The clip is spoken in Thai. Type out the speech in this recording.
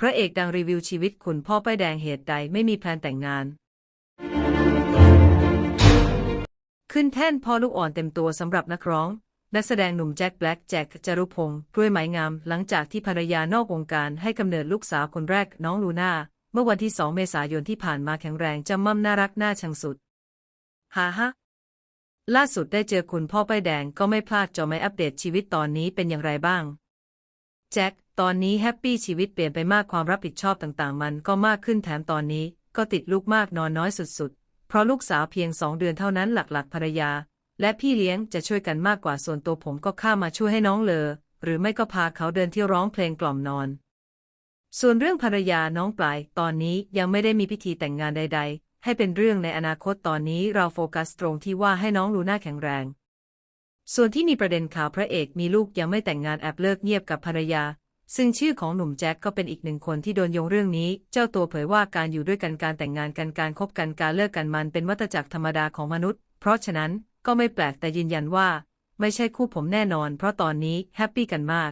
พระเอกดังรีวิวชีวิตคุณพ่อป้ายแดงเหตุใดไม่มีแพลนแต่งงาน ขึ้นแท่นพ่อลูกอ่อนเต็มตัวสำหรับนักร้อง นักแสดงหนุ่มแจ็คแบล็กแจ็คจารุพงศ์กล้วยไม้งาม หลังจากที่ภรรยานอกวงการให้กำเนิดลูกสาวคนแรกน้องลูน่า เมื่อวันที่ 2 เมษายนที่ผ่านมาแข็งแรงจำม่ำน่ารักน่าชังสุดฮ่าฮะล่าสุดได้เจอคุณพ่อป้ายแดงก็ไม่พลาดจะไม่อัปเดตชีวิตตอนนี้เป็นอย่างไรบ้าง แจ็ค ตอนนี้แฮปปี้ชีวิตเปลี่ยนไปมากความรับผิดชอบต่างๆ มันก็มากขึ้นแถมตอนนี้ ก็ติดลูกมากนอนน้อยสุดๆ เพราะลูกสาวเพียงสองเดือนเท่านั้นหลักๆภรรยา และพี่เลี้ยงจะช่วยกันมากกว่าส่วนตัวผมก็ข้ามาช่วยให้น้องเลอหรือไม่ก็พาเขาเดินเที่ยวร้องเพลงกล่อมนอน ส่วนเรื่องภรรยาน้องปลายตอนนี้ยังไม่ได้มีพิธีแต่งงานใด ๆ ให้เป็นเรื่องในอนาคตตอนนี้เราโฟกัสตรงที่ว่าให้น้องลูน่าแข็งแรง ส่วนที่มีประเด็นข่าวพระเอกมีลูกยังไม่แต่งงานแอบเลิกเงียบกับภรรยา ซึ่งชื่อของหนุ่มแจ็คก็เป็นอีกหนึ่งคนที่โดนโยงเรื่องนี้ เจ้าตัวเผยว่าการอยู่ด้วยกันการแต่งงานกันการคบกันการเลิกกันมันเป็นวัฏจักรธรรมดาของมนุษย์ เพราะฉะนั้นก็ไม่แปลกแต่ยืนยันว่า ไม่ใช่คู่ผมแน่นอน เพราะตอนนี้แฮปปี้กันมาก